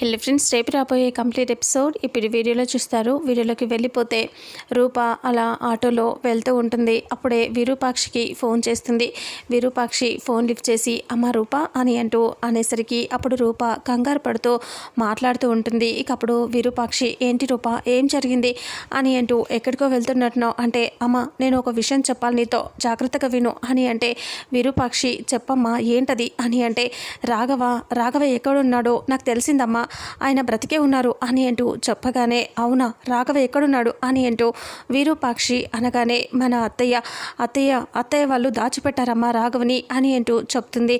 Hello friends రేపు రాబోయే complete episode ఇప్పుడు వీడియోలో చూస్తారు. వీడియోలోకి వెళ్ళిపోతే రూప అలా ఆటోలో వెళ్తూ ఉంటుంది. అప్పుడే విరూపాక్షికి ఫోన్ చేస్తుంది. విరూపాక్షి ఫోన్ లిఫ్ట్ చేసి అమ్మ రూప అని అంటూ అనేసరికి అప్పుడు రూప కంగారు పడుతూ మాట్లాడుతూ ఉంటుంది. ఇక అప్పుడు విరూపాక్షి ఏంటి రూప ఏం జరిగింది? అని అంటూ ఎక్కడికో వెళ్తున్నట్టునో అంటే అమ్మ నేను ఒక విషయం చెప్పాలి నీతో. జాగ్రత్తగా విను అని అంటే విరూపాక్షి చెప్పమ్మా ఏంటది? అని అంటే రాఘవ రాఘవ ఎక్కడున్నాడో నాకు తెలిసిందమ్మా ఆయన బ్రతికే ఉన్నారు అని అంటూ చెప్పగానే అవునా రాఘవ ఎక్కడున్నాడు అని అంటూ వీరూపాక్షి అనగానే మన అత్తయ్య అత్తయ్య అత్తయ్య వాళ్ళు దాచిపెట్టారమ్మా రాఘవని అని అంటూ చెప్తుంది.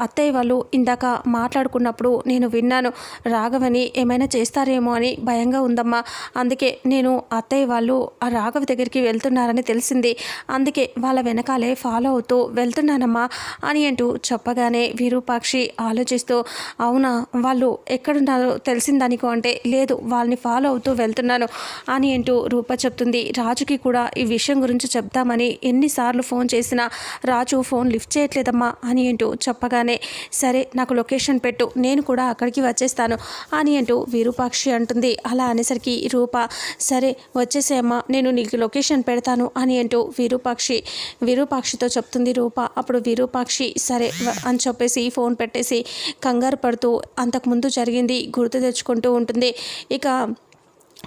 అత్తయ్య వాళ్ళు ఇందాక మాట్లాడుకున్నప్పుడు నేను విన్నాను రాఘవని ఏమైనా చేస్తారేమో అని భయంగా ఉందమ్మా. అందుకే నేను అత్తయ్య వాళ్ళు ఆ రాఘవ దగ్గరికి వెళ్తున్నారని తెలిసింది. అందుకే వాళ్ళ వెనకాలే ఫాలో అవుతూ వెళ్తున్నానమ్మా అని అంటూ చెప్పగానే విరూపాక్షి ఆలోచిస్తూ అవునా వాళ్ళు ఎక్కడున్నారు? తెలిసిందనికో అంటే లేదు వాళ్ళని ఫాలో అవుతూ వెళ్తున్నాను అని అంటూ రూప చెప్తుంది. రాజుకి కూడా ఈ విషయం గురించి చెప్దామని ఎన్నిసార్లు ఫోన్ చేసినా రాజు ఫోన్ లిఫ్ట్ చేయట్లేదమ్మా అని అంటూ చెప్పగానే సరే నాకు లొకేషన్ పెట్టు నేను కూడా అక్కడికి వచ్చేస్తాను అని అంటూ విరూపాక్షి అంటుంది. అలా అనేసరికి రూప సరే వచ్చేసేమ్మా నేను నీకు లొకేషన్ పెడతాను అని అంటూ విరూపాక్షి విరూపాక్షితో చెప్తుంది రూప. అప్పుడు విరూపాక్షి సరే అని చెప్పేసి ఫోన్ పెట్టేసి కంగారు పడుతూ అంతకుముందు జరిగింది గుర్తు తెచ్చుకుంటూ ఉంటుంది. ఇక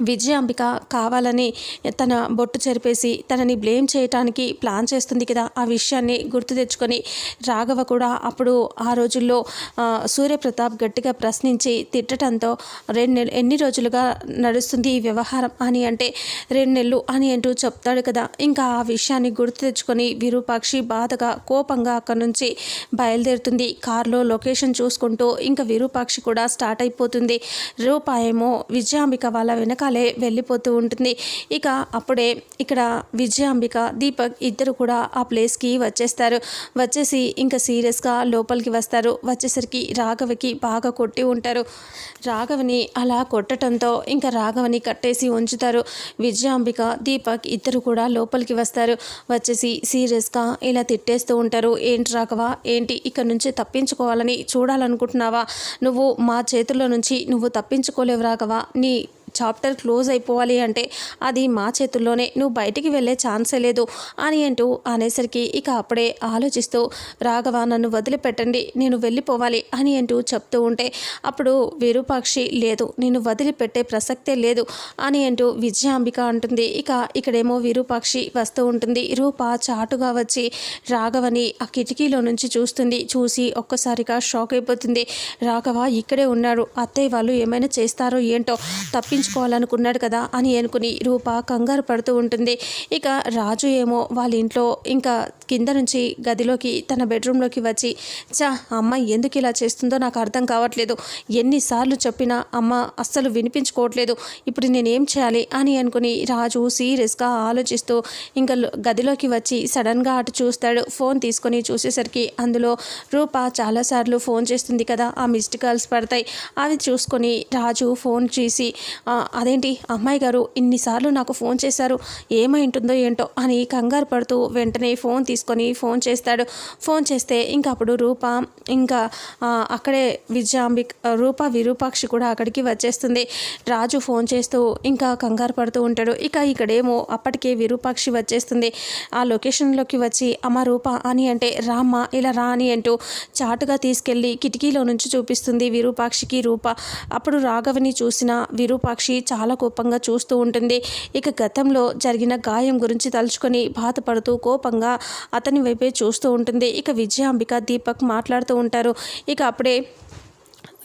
విజయాంబిక కావాలని తన బొట్టు చెరిపేసి తనని బ్లేమ్ చేయటానికి ప్లాన్ చేస్తుంది కదా. ఆ విషయాన్ని గుర్తు తెచ్చుకొని రాఘవ కూడా అప్పుడు ఆ రోజుల్లో సూర్యప్రతాప్ గట్టిగా ప్రశ్నించి తిట్టడంతో రెండు నెలలు ఎన్ని రోజులుగా నడుస్తుంది ఈ వ్యవహారం అని అంటే రెండు నెలలు అని అంటూ చెప్తాడు కదా. ఇంకా ఆ విషయాన్ని గుర్తు తెచ్చుకొని విరూపాక్షి బాధగా కోపంగా అక్కడి నుంచి బయలుదేరుతుంది. కారులో లొకేషన్ చూసుకుంటూ ఇంకా విరూపాక్షి కూడా స్టార్ట్ అయిపోతుంది. రూపాయేమో విజయాంబిక వాళ్ళ వెనక వెనకాలే వెళ్ళిపోతూ ఉంటుంది. ఇక అప్పుడే ఇక్కడ విజయాంబిక దీపక్ ఇద్దరు కూడా ఆ ప్లేస్కి వచ్చేస్తారు. వచ్చేసి ఇంకా సీరియస్గా లోపలికి వస్తారు. వచ్చేసరికి రాఘవకి బాగా కొట్టి ఉంటారు. రాఘవని అలా కొట్టడంతో ఇంకా రాఘవని కట్టేసి ఉంచుతారు. విజయాంబిక దీపక్ ఇద్దరు కూడా లోపలికి వస్తారు. వచ్చేసి సీరియస్గా ఇలా తిట్టేస్తూ ఉంటారు. ఏంటి రాఘవ? ఏంటి ఇక్కడ నుంచి తప్పించుకోవాలని చూడాలనుకుంటున్నావా? నువ్వు మా చేతుల్లో నుంచి నువ్వు తప్పించుకోలేవు రాఘవ. నీ చాప్టర్ క్లోజ్ అయిపోవాలి అంటే అది మా చేతుల్లోనే నువ్వు బయటికి వెళ్ళే ఛాన్సే లేదు అని అంటూ అనేసరికి ఇక అప్పుడే ఆలోచిస్తూ రాఘవ నన్ను వదిలిపెట్టండి నేను వెళ్ళిపోవాలి అని అంటూ చెప్తూ ఉంటే అప్పుడు విరూపాక్షి లేదు నేను వదిలిపెట్టే ప్రసక్తే లేదు అని అంటూ విజయాంబిక అంటుంది. ఇక ఇక్కడేమో విరూపాక్షి వస్తూ ఉంటుంది. రూప చాటుగా వచ్చి రాఘవని ఆ కిటికీలో నుంచి చూస్తుంది. చూసి ఒక్కసారిగా షాక్ అయిపోతుంది. రాఘవ ఇక్కడే ఉన్నాడు. అత్తయ్య వాళ్ళు ఏమైనా చేస్తారో ఏంటో తప్పించుకోవాలనుకున్నాడు కదా అని అనుకుని రూప కంగారు పడుతూ ఉంటుంది. ఇక రాజు ఏమో వాళ్ళ ఇంట్లో ఇంకా కింద నుంచి గదిలోకి తన బెడ్రూమ్లోకి వచ్చి చా అమ్మ ఎందుకు ఇలా చేస్తుందో నాకు అర్థం కావట్లేదు. ఎన్నిసార్లు చెప్పినా అమ్మ అస్సలు వినిపించుకోవట్లేదు. ఇప్పుడు నేనేం చేయాలి? అని అనుకుని రాజు సీరియస్గా ఆలోచిస్తూ ఇంకా గదిలోకి వచ్చి సడన్గా అటు చూస్తాడు. ఫోన్ తీసుకొని చూసేసరికి అందులో రూప చాలాసార్లు ఫోన్ చేస్తుంది కదా ఆ మిస్డ్ కాల్స్ పడతాయి. అవి చూసుకొని రాజు ఫోన్ చేసి అదేంటి? అమ్మాయి గారు ఇన్నిసార్లు నాకు ఫోన్ చేశారు. ఏమై ఉంటుందో ఏంటో? అని కంగారు పడుతూ వెంటనే ఫోన్ తీసుకొని ఫోన్ చేస్తాడు. ఫోన్ చేస్తే ఇంకా అప్పుడు రూప ఇంకా అక్కడే విజయాంబిక్ రూప విరూపాక్షి కూడా అక్కడికి వచ్చేస్తుంది. రాజు ఫోన్ చేస్తూ ఇంకా కంగారు పడుతూ ఉంటాడు. ఇక ఇక్కడేమో అప్పటికే విరూపాక్షి వచ్చేస్తుంది. ఆ లొకేషన్లోకి వచ్చి అమ్మ రూప అని అంటే రామ్మ ఇలా రా అని అంటూ చాటుగా తీసుకెళ్ళి కిటికీలో నుంచి చూపిస్తుంది విరూపాక్షికి రూప. అప్పుడు రాఘవిని చూసిన విరూపాక్షి చాలా కోపంగా చూస్తూ ఉంటుంది. ఇక గతంలో జరిగిన గాయం గురించి తలుచుకొని బాధపడుతూ కోపంగా అతని వైపే చూస్తూ ఉంటుంది. ఇక విజయాంబిక దీపక్ మాట్లాడుతూ ఉంటారు. ఇక అప్పుడే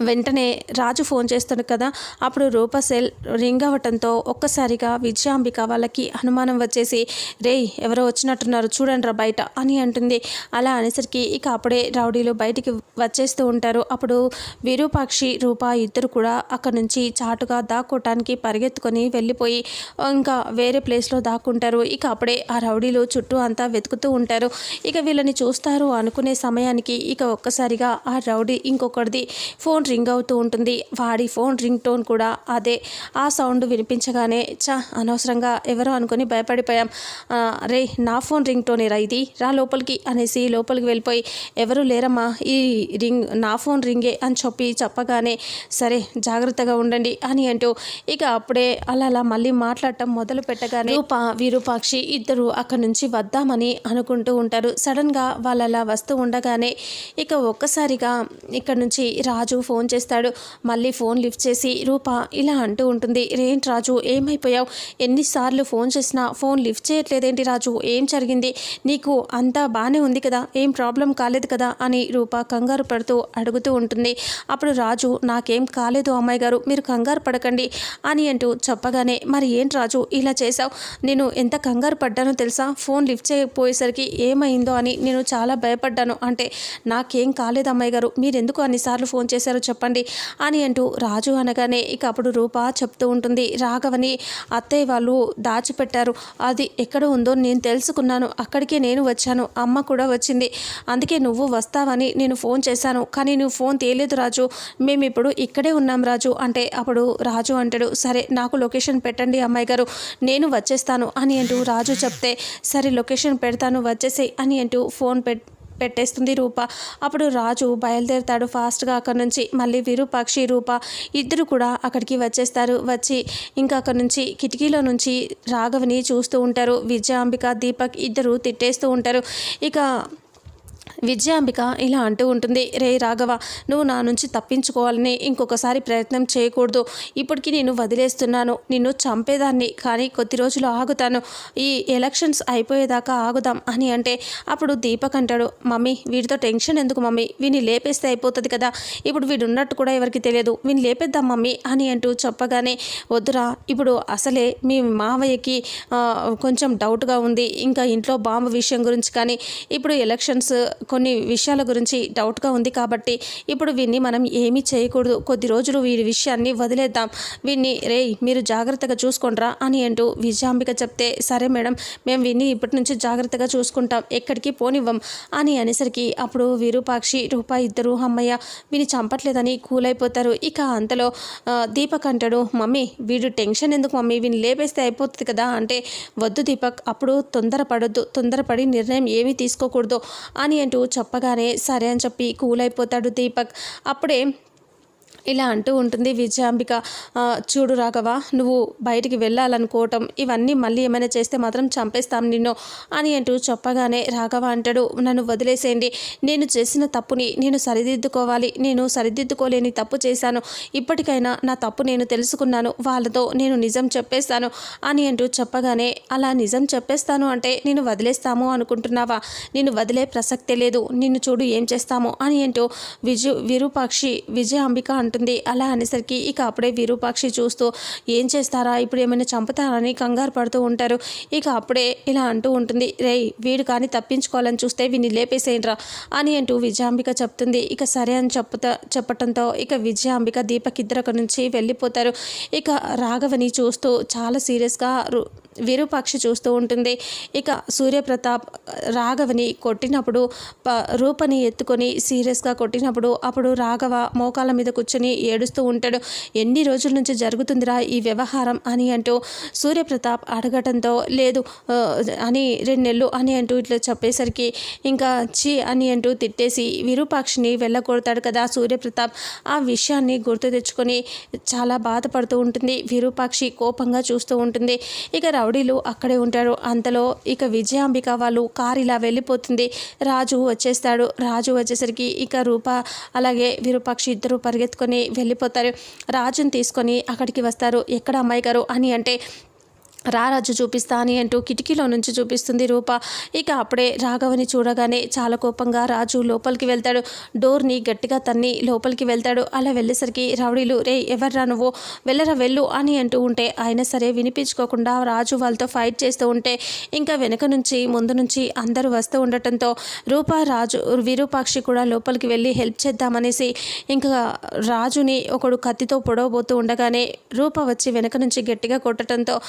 వెంటనే రాజు ఫోన్ చేస్తాడు కదా. అప్పుడు రూప సెల్ రింగ్ అవ్వటంతో ఒక్కసారిగా విజయాంబిక వాళ్ళకి అనుమానం వచ్చేసి రేయ్ ఎవరో వచ్చినట్టున్నారు చూడండి రా బయట అని అంటుంది. అలా అనేసరికి ఇక అప్పుడే రౌడీలు బయటికి వచ్చేస్తూ ఉంటారు. అప్పుడు విరూపాక్షి రూప ఇద్దరు కూడా అక్కడ నుంచి చాటుగా దాక్కోటానికి పరిగెత్తుకొని వెళ్ళిపోయి ఇంకా వేరే ప్లేస్లో దాక్కుంటారు. ఇక అప్పుడే ఆ రౌడీలు చుట్టూ అంతా వెతుకుతూ ఉంటారు. ఇక వీళ్ళని చూస్తారు అనుకునే సమయానికి ఇక ఒక్కసారిగా ఆ రౌడీ ఇంకొకరిది ఫోన్ రింగ్ అవుతూ ఉంటుంది. వాడి ఫోన్ రింగ్ టోన్ కూడా అదే. ఆ సౌండ్ వినిపించగానే చా అనవసరంగా ఎవరో అనుకుని భయపడిపోయాం. రే నా ఫోన్ రింగ్ టోన్ రా ఇది? రా లోపలికి అనేసి లోపలికి వెళ్ళిపోయి ఎవరు లేరమ్మా. ఈ రింగ్ నా ఫోన్ రింగే అని చెప్పి చెప్పగానే సరే జాగ్రత్తగా ఉండండి అని అంటూ ఇక అప్పుడే అలా అలా మళ్ళీ మాట్లాడటం మొదలు పెట్టగానే రూప విరూపాక్షి ఇద్దరు అక్కడి నుంచి వద్దామని అనుకుంటూ ఉంటారు. సడన్గా వాళ్ళు అలా వస్తూ ఉండగానే ఇక ఒక్కసారిగా ఇక్కడ నుంచి రాజు ఫోన్ ఫోన్ చేస్తాడు. మళ్ళీ ఫోన్ లిఫ్ట్ చేసి రూప ఇలా అంటూ ఉంటుంది. రేంటి రాజు ఏమైపోయావు? ఎన్నిసార్లు ఫోన్ చేసినా ఫోన్ లిఫ్ట్ చేయట్లేదేంటి రాజు? ఏం జరిగింది? నీకు అంతా బాగానే ఉంది కదా? ఏం ప్రాబ్లం కాలేదు కదా? అని రూప కంగారు పడుతూ అడుగుతూ ఉంటుంది. అప్పుడు రాజు నాకేం కాలేదు అమ్మాయి గారు మీరు కంగారు పడకండి అని అంటూ చెప్పగానే మరి ఏంటి రాజు ఇలా చేశావు? నేను ఎంత కంగారు పడ్డానో తెలుసా? ఫోన్ లిఫ్ట్ చేయకపోయేసరికి ఏమైందో అని నేను చాలా భయపడ్డాను. అంటే నాకేం కాలేదు అమ్మాయి గారు మీరు ఎందుకు అన్నిసార్లు ఫోన్ చేశారో చెప్పండి అని అంటూ రాజు అనగానే ఇక అప్పుడు రూప చెప్తూ ఉంటుంది రాఘవని అత్తయ్య వాళ్ళు దాచిపెట్టారు. అది ఎక్కడ ఉందో నేను తెలుసుకున్నాను. అక్కడికే నేను వచ్చాను. అమ్మ కూడా వచ్చింది. అందుకే నువ్వు వస్తావని నేను ఫోన్ చేశాను. కానీ నువ్వు ఫోన్ తేలేదు రాజు. మేము ఇప్పుడు ఇక్కడే ఉన్నాం రాజు అంటే అప్పుడు రాజు అంటాడు. సరే నాకు లొకేషన్ పెట్టండి అమ్మాయి గారు. నేను వచ్చేస్తాను అని అంటూ రాజు చెప్తే సరే లొకేషన్ పెడతాను వచ్చేసేయ్ అని అంటూ ఫోన్ పెట్ పెట్టేస్తుంది రూప. అప్పుడు రాజు బయలుదేరుతాడు ఫాస్ట్గా అక్కడ నుంచి. మళ్ళీ విరూపాక్షి రూప ఇద్దరు కూడా అక్కడికి వచ్చేస్తారు. వచ్చి ఇంకా అక్కడ నుంచి కిటికీలో నుంచి రాఘవని చూస్తూ ఉంటారు. విజయాంబిక దీపక్ ఇద్దరు తిట్టేస్తూ ఉంటారు. ఇక విజయాంబిక ఇలా అంటూ ఉంటుంది రే రాఘవ నువ్వు నా నుంచి తప్పించుకోవాలని ఇంకొకసారి ప్రయత్నం చేయకూడదు. ఇప్పటికీ నేను వదిలేస్తున్నాను. నిన్ను చంపేదాన్ని కానీ కొద్ది రోజులు ఆగుతాను. ఈ ఎలక్షన్స్ అయిపోయేదాకా ఆగుదాం అని అంటే అప్పుడు దీపక్ అంటాడు మమ్మీ వీడితో టెన్షన్ ఎందుకు మమ్మీ? వీని లేపేస్తే అయిపోతుంది కదా. ఇప్పుడు వీడు ఉన్నట్టు కూడా ఎవరికి తెలియదు. వీని లేపేద్దాం మమ్మీ అని అంటూ చెప్పగానే వద్దురా ఇప్పుడు అసలే మీ మావయ్యకి కొంచెం డౌట్గా ఉంది. ఇంకా ఇంట్లో బాంబు విషయం గురించి కానీ ఇప్పుడు ఎలక్షన్స్ కొన్ని విషయాల గురించి డౌట్గా ఉంది కాబట్టి ఇప్పుడు వీన్ని మనం ఏమీ చేయకూడదు. కొద్ది రోజులు వీరి విషయాన్ని వదిలేద్దాం. వీన్ని రేయ్ మీరు జాగ్రత్తగా చూసుకోండిరా అని అంటూ విజయాంబిక చెప్తే సరే మేడం మేము వీన్ని ఇప్పటి నుంచి జాగ్రత్తగా చూసుకుంటాం. ఎక్కడికి పోనివ్వం అని అనేసరికి అప్పుడు విరూపాక్షి రూపా ఇద్దరు అమ్మయ్య వీని చంపట్లేదని కూల్ అయిపోతారు ఇక అంతలో దీపక్ అంటాడు మమ్మీ వీడు టెన్షన్ ఎందుకు మమ్మీ? వీని లేపేస్తే అయిపోతుంది కదా అంటే వద్దు దీపక్ అప్పుడు తొందరపడొద్దు. తొందరపడి నిర్ణయం ఏమీ తీసుకోకూడదు అని అంటూ చెప్పగానే సరే అని చెప్పి కూల్ అయిపోతాడు దీపక్. అప్పుడే ఇలా అంటూ ఉంటుంది విజయాంబిక చూడు రాఘవ నువ్వు బయటికి వెళ్ళాలనుకోవటం ఇవన్నీ మళ్ళీ ఏమైనా చేస్తే మాత్రం చంపేస్తాం నిన్ను అని అంటూ చెప్పగానే రాఘవ అంటాడు నన్ను వదిలేసేయండి నేను చేసిన తప్పుని నేను సరిదిద్దుకోవాలి నేను సరిదిద్దుకోలేని తప్పు చేశాను ఇప్పటికైనా నా తప్పు నేను తెలుసుకున్నాను వాళ్ళతో నేను నిజం చెప్పేస్తాను అని అంటూ చెప్పగానే అలా నిజం చెప్పేస్తాను అంటే నేను వదిలేస్తాము అనుకుంటున్నావా? నేను వదిలే ప్రసక్తే లేదు నిన్ను చూడు ఏం చేస్తాము అని అంటూ విజు విరూపాక్షి విజయాంబిక అంటుంది అలా అనేసరికి ఇక అప్పుడే విరూపాక్షి చూస్తూ ఏం చేస్తారా? ఇప్పుడు ఏమైనా చంపుతారని కంగారు పడుతూ ఉంటారు. ఇక అప్పుడే ఇలా అంటూ ఉంటుంది రేయ్ వీడు కానీ తప్పించుకోవాలని చూస్తే వీడిని లేపేసేయండిరా అని అంటూ విజయాంబిక చెప్తుంది. ఇక సరే అని చెప్పుతా చెప్పటంతో ఇక విజయాంబిక దీపక్ ఇద్దరు నుంచి వెళ్ళిపోతారు. ఇక రాఘవని చూస్తూ చాలా సీరియస్గా రు- విరూపాక్షి చూస్తూ ఉంటుంది. ఇక సూర్యప్రతాప్ రాఘవని కొట్టినప్పుడు ప రూపని ఎత్తుకొని సీరియస్గా కొట్టినప్పుడు అప్పుడు రాఘవ మోకాల మీద కూర్చొని ఏడుస్తూ ఉంటాడు. ఎన్ని రోజుల నుంచి జరుగుతుందిరా ఈ వ్యవహారం అని అంటూ సూర్యప్రతాప్ అడగటంతో లేదు అని రెండు నెలలు అని అంటూ ఇట్లా చెప్పేసరికి ఇంకా చి అని అంటూ తిట్టేసి విరూపాక్షిని వెళ్ళగొడతాడు కదా సూర్యప్రతాప్. ఆ విషయాన్ని గుర్తు తెచ్చుకొని చాలా బాధపడుతూ ఉంటుంది. విరూపాక్షి కోపంగా చూస్తూ ఉంటుంది. ఇక రౌడీలు అక్కడే ఉంటారు. అంతలో ఇక విజయాంబిక వాళ్ళు కారు ఇలా వెళ్ళిపోతుంది. రాజు వచ్చేస్తాడు. రాజు వచ్చేసరికి ఇక రూప అలాగే విరూపాక్షి ఇద్దరు పరిగెత్తుకొని వెళ్ళిపోతారు. రాజుని తీసుకొని అక్కడికి వస్తారు. ఎక్కడ అమ్మాయి గారు అని అంటే రారాజు చూపిస్తా అని అంటూ కిటికీలో నుంచి చూపిస్తుంది రూప. ఇక అప్పుడే రాఘవని చూడగానే చాలా కోపంగా రాజు లోపలికి వెళ్తాడు. డోర్ని గట్టిగా తన్ని లోపలికి వెళ్తాడు. అలా వెళ్ళేసరికి రౌడీలు రే ఎవర్రా నువ్వు? వెళ్ళరా వెళ్ళు అని అంటూ ఉంటే అయినా సరే వినిపించుకోకుండా రాజు వాళ్ళతో ఫైట్ చేస్తూ ఉంటే ఇంకా వెనక నుంచి ముందు నుంచి అందరూ వస్తూ ఉండటంతో రూప రాజు విరూపాక్షి కూడా లోపలికి వెళ్ళి హెల్ప్ చేద్దామనేసి ఇంకా రాజుని ఒకడు కత్తితో పొడవబోతూ ఉండగానే రూప వచ్చి వెనక నుంచి గట్టిగా కొట్టడంతో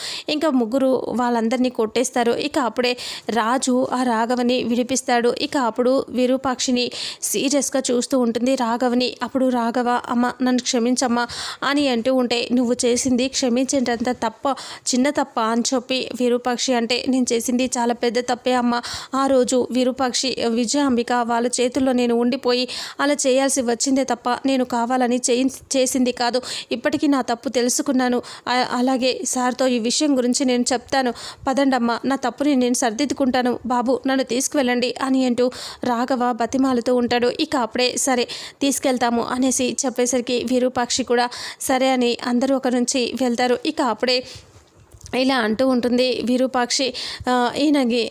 ఇంకా ముగ్గురు వాళ్ళందరినీ కొట్టేస్తారు. ఇక అప్పుడే రాజు ఆ రాఘవని విడిపిస్తాడు. ఇక అప్పుడు విరూపాక్షిని సీరియస్గా చూస్తూ ఉంటుంది. రాఘవని అప్పుడు రాఘవ అమ్మ నన్ను క్షమించమ్మా అని అంటూ ఉంటే నువ్వు చేసింది క్షమించేటంత తప్ప చిన్న తప్ప అని చెప్పి విరూపాక్షి అంటే నేను చేసింది చాలా పెద్ద తప్పే అమ్మ. ఆ రోజు విరూపాక్షి విజయాంబిక వాళ్ళ చేతుల్లో నేను ఉండిపోయి అలా చేయాల్సి వచ్చిందే తప్ప నేను కావాలని చేయి చేసింది కాదు. ఇప్పటికీ నా తప్పు తెలుసుకున్నాను. అలాగే సార్తో ఈ విషయం గురించి నేను చెప్తాను. పదండమ్మా నా తప్పుని నేను సర్దిద్దుకుంటాను. బాబు నన్ను తీసుకువెళ్ళండి అని అంటూ రాఘవ బతిమాలుతూ ఉంటాడు. ఇక అప్పుడే సరే తీసుకెళ్తాము అనేసి చెప్పేసరికి విరూపాక్షి కూడా సరే అని అందరూ ఒక నుంచి వెళ్తారు. ఇక అప్పుడే ఇలా అంటూ ఉంటుంది. విరూపాక్షి ఈయనకి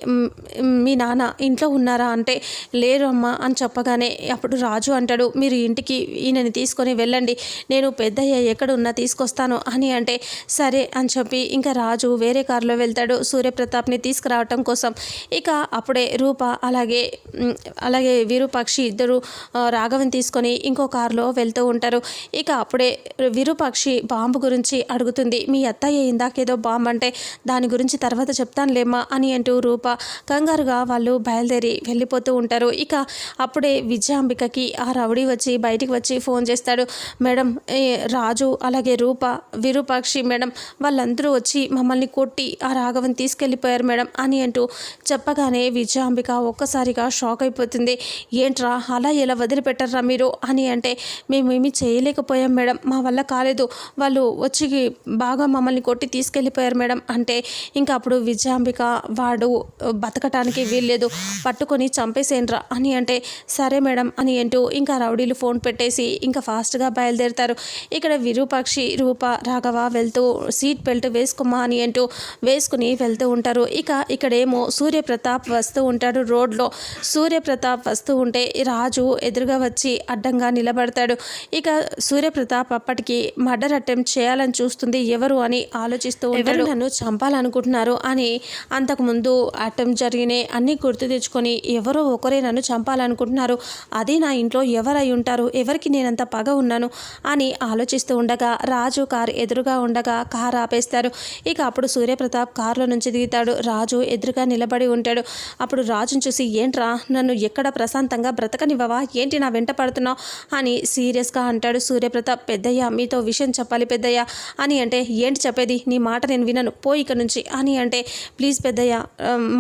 మీ నాన్న ఇంట్లో ఉన్నారా? అంటే లేరు అమ్మ అని చెప్పగానే అప్పుడు రాజు అంటాడు మీరు ఇంటికి ఈయనని తీసుకొని వెళ్ళండి. నేను పెద్దయ్య ఎక్కడున్నా తీసుకొస్తాను అని అంటే సరే అని చెప్పి ఇంకా రాజు వేరే కారులో వెళ్తాడు సూర్యప్రతాప్ని తీసుకురావటం కోసం. ఇక అప్పుడే రూప అలాగే అలాగే విరూపాక్షి ఇద్దరు రాఘవని తీసుకొని ఇంకో కారులో వెళ్తూ ఉంటారు. ఇక అప్పుడే విరూపాక్షి బాంబు గురించి అడుగుతుంది. మీ అత్తయ్య ఇందాకేదో బాంబు అంటే దాని గురించి తర్వాత చెప్తానులేమ్మా అని అంటూ రూప కంగారుగా వాళ్ళు బయలుదేరి వెళ్ళిపోతూ ఉంటారు. ఇక అప్పుడే విజయాంబికకి ఆ రౌడీ వచ్చి బయటికి వచ్చి ఫోన్ చేస్తాడు. మేడం రాజు అలాగే రూప విరూపాక్షి మేడం వాళ్ళందరూ వచ్చి మమ్మల్ని కొట్టి ఆ రాఘవని తీసుకెళ్ళిపోయారు మేడం అని అంటూ చెప్పగానే విజయాంబిక ఒక్కసారిగా షాక్ అయిపోతుంది. ఏంట్రా అలా ఎలా వదిలిపెట్టారా మీరు అని అంటే మేమేమి చేయలేకపోయాం మేడం మా వల్ల కాలేదు. వాళ్ళు వచ్చి బాగా మమ్మల్ని కొట్టి తీసుకెళ్ళిపోయారు మేడం. అంటే ఇంకా అప్పుడు విజయాంబిక వాడు బతకటానికి వీల్లేదు పట్టుకొని చంపేసేనరా అని అంటే సరే మేడం అని అంటూ ఇంకా రౌడీలు ఫోన్ పెట్టేసి ఇంకా ఫాస్ట్గా బయలుదేరుతారు. ఇక్కడ విరూపాక్షి రూప రాఘవ వెళ్తూ సీట్ బెల్ట్ వేసుకోమా అని అంటూ వేసుకుని వెళ్తూ ఉంటారు. ఇక ఇక్కడేమో సూర్యప్రతాప్ వస్తూ ఉంటాడు రోడ్లో. సూర్యప్రతాప్ వస్తూ ఉంటే రాజు ఎదురుగా వచ్చి అడ్డంగా నిలబడతాడు. ఇక సూర్యప్రతాప్ అప్పటికి మర్డర్ అటెంప్ట్ చేయాలని చూస్తుంది. ఎవరు అని ఆలోచిస్తూ ఉంటాడు. నన్ను చంపాలనుకుంటున్నారు అని అంతకుముందు అటెంప్ట్ జరిగినాయి అన్నీ గుర్తు తెచ్చుకొని ఎవరో ఒకరే నన్ను చంపాలనుకుంటున్నారు. అదే నా ఇంట్లో ఎవరై ఉంటారు? ఎవరికి నేనంత పగ ఉన్నాను? అని ఆలోచిస్తూ ఉండగా రాజు కారు ఎదురుగా ఉండగా కారు ఆపేస్తారు. ఇక అప్పుడు సూర్యప్రతాప్ కారులో నుంచి దిగుతాడు. రాజు ఎదురుగా నిలబడి ఉంటాడు. అప్పుడు రాజును చూసి ఏంట్రా? నన్ను ఎక్కడ ప్రశాంతంగా బ్రతకనివ్వవా? ఏంటి నా వెంట పడుతున్నావు? అని సీరియస్గా అంటాడు సూర్యప్రతాప్. పెద్దయ్య మీతో విషయం చెప్పాలి పెద్దయ్య అని అంటే ఏంటి చెప్పేది? నీ మాట నేను వినను. పో ఇక్కడ నుంచి. అని అంటే ప్లీజ్ పెద్దయ్య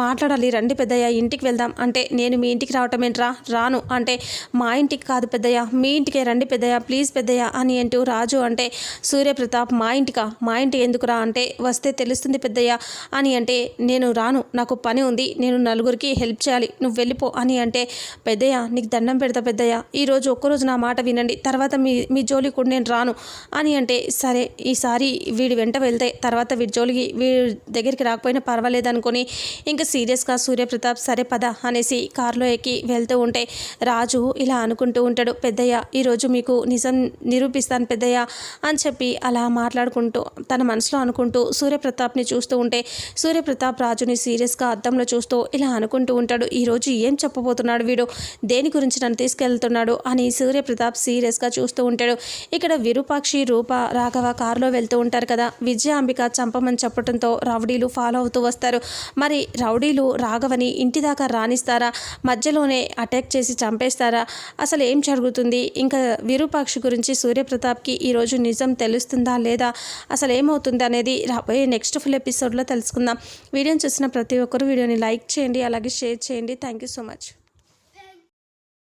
మాట్లాడాలి. రండి పెద్దయ్య ఇంటికి వెళ్దాం. అంటే నేను మీ ఇంటికి రావటం ఏంట్రా? రాను. అంటే మా ఇంటికి కాదు పెద్దయ్య. మీ ఇంటికే రండి పెద్దయ్య. ప్లీజ్ పెద్దయ్య. అని అంటూ రాజు అంటే సూర్యప్రతాప్ మా ఇంటికా? మా ఇంటికి ఎందుకురా? అంటే వస్తే తెలుస్తుంది పెద్దయ్య. అని అంటే నేను రాను. నాకు పని ఉంది. నేను నలుగురికి హెల్ప్ చేయాలి. నువ్వు వెళ్ళిపో. అని అంటే పెద్దయ్య నీకు దండం పెడతా పెద్దయ్య. ఈరోజు ఒక్కరోజు నా మాట వినండి. తర్వాత మీ మీ జోలికి కూడా నేను రాను. అని అంటే సరే ఈసారి వీడి వెంట వెళ్తే తర్వాత వీడి జోలికి వీడి దగ్గరికి రాకపోయినా పర్వాలేదు అనుకుని ఇంకా సీరియస్గా సూర్యప్రతాప్ సరే పద అనేసి కారులో ఎక్కి వెళ్తూ ఉంటే రాజు ఇలా అనుకుంటూ ఉంటాడు పెద్దయ్య ఈరోజు మీకు నిజం నిరూపిస్తాను పెద్దయ్య అని చెప్పి అలా మాట్లాడుకుంటూ తన మనసులో అనుకుంటూ సూర్యప్రతాప్ని చూస్తూ ఉంటే సూర్యప్రతాప్ రాజుని సీరియస్గా అద్దంలో చూస్తూ ఇలా అనుకుంటూ ఉంటాడు ఈరోజు ఏం చెప్పబోతున్నాడు వీడు? దేని గురించి నన్ను తీసుకెళ్తున్నాడు? అని సూర్యప్రతాప్ సీరియస్గా చూస్తూ ఉంటాడు. ఇక్కడ విరూపాక్షి రూప రాఘవ కారులో వెళ్తూ ఉంటారు కదా విజయాంబిక చంపమని చెప్పడంతో రౌడీలు ఫాలో అవుతూ వస్తారు. మరి రౌడీలు రాఘవని ఇంటి దాకా రాణిస్తారా మధ్యలోనే అటాక్ చేసి చంపేస్తారా? అసలు ఏం జరుగుతుంది? ఇంకా విరూపాక్షి గురించి సూర్యప్రతాప్కి ఈరోజు నిజం తెలుస్తుందా లేదా? అసలు ఏమవుతుంది అనేది రాబోయే నెక్స్ట్ ఫుల్ ఎపిసోడ్లో తెలుసుకుందాం. వీడియోని చూసిన ప్రతి ఒక్కరు వీడియోని లైక్ చేయండి అలాగే షేర్ చేయండి. Thank you so much.